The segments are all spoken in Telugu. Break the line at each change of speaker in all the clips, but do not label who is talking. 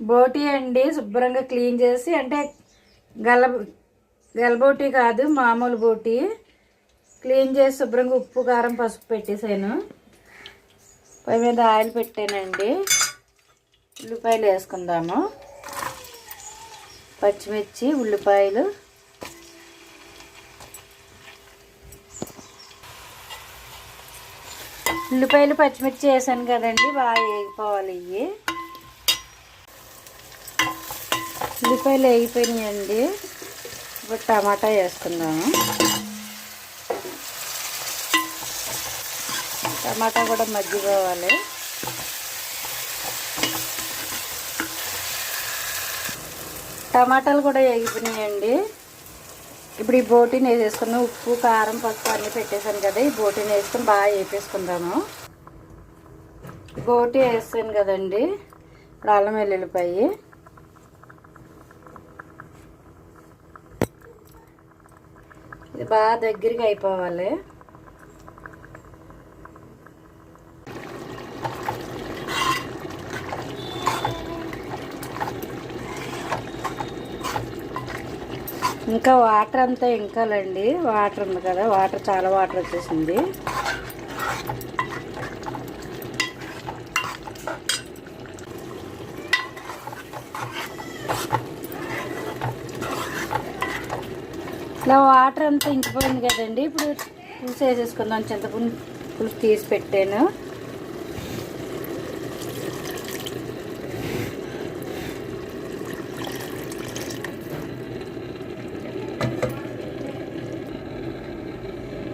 బోటి అండి శుభ్రంగా క్లీన్ చేసి అంటే గల గలబోటి కాదు మామూలు బోటి. క్లీన్ చేసి శుభ్రంగా ఉప్పు కారం పసుపు పెట్టేసాను పొయ్యి మీద ఆయిల్ పెట్టానండి. ఉల్లిపాయలు వేసుకుందాము. పచ్చిమిర్చి ఉల్లిపాయలు. ఉల్లిపాయలు పచ్చిమిర్చి వేసాను కదండి బాగా వేగిపోవాలి ఇవి. ఉల్లిపాయలు వేగిపోయినాయండి. ఇప్పుడు టమాటా వేసుకుందాము. టమాటా కూడా మగ్గిపోవాలి. టమాటాలు కూడా వేగిపోయినాయండి. ఇప్పుడు ఈ బోటీని వేసేసుకున్నాం ఉప్పు కారం పసుపు అన్నీ పెట్టేశాను కదా ఈ బోటీని వేసుకొని బాగా వేపేసుకుందాము. బోటీ వేస్తాను కదండి. ఇప్పుడు అల్లం వెల్లుల్లిపాయి. ఇది బాగా దగ్గరికి అయిపోవాలి. ఇంకా వాటర్ అంతా ఇంకాలండి. వాటర్ ఉంది కదా వాటర్ చాలా వాటర్ వచ్చేసింది. ఇలా వాటర్ అంతా ఇంకిపోయింది కదండి. ఇప్పుడు పులుసు వేసేసుకుందాం చింతపండు పులుసు తీసి పెట్టాను.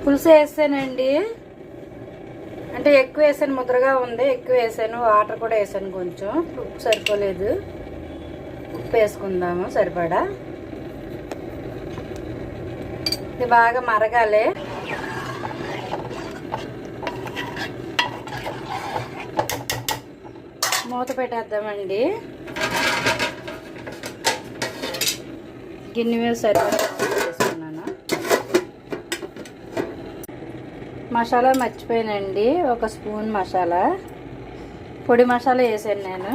పులుసు వేసానండి. అంటే ఎక్కువ వేసాను ముద్రగా ఉంది. ఎక్కువ వేసాను వాటర్ కూడా వేసాను కొంచెం. ఉప్పు సరిపోలేదు. ఉప్పు వేసుకుందాము సరిపడా. ఇది బాగా మరగాలి. మూత పెట్టేద్దామండి. గిన్నె మీద సరిపడా మసాలా మర్చిపోయానండి. ఒక స్పూన్ మసాలా. పొడి మసాలా వేసాను నేను.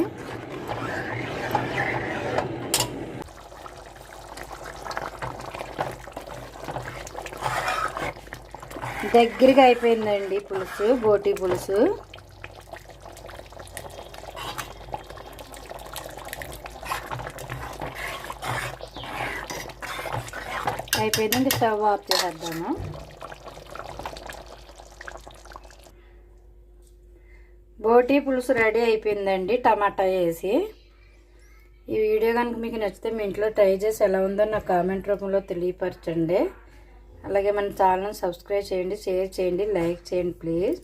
దగ్గరగా అయిపోయిందండి పులుసు బోటి పులుసు. అయిపోయిందండి స్టవ్ ఆఫ్ చేసేద్దాము. బోటి పులుసు రెడీ అయిపోయిందండి టమాటా వేసి. ఈ వీడియో కనుక మీకు నచ్చితే మీ ఇంట్లో ట్రై చేసి ఎలా ఉందో నా కామెంట్ రూపంలో తెలియపరచండి. అలాగే మన ఛానల్ సబ్స్క్రైబ్ చేయండి షేర్ చేయండి లైక్ చేయండి ప్లీజ్.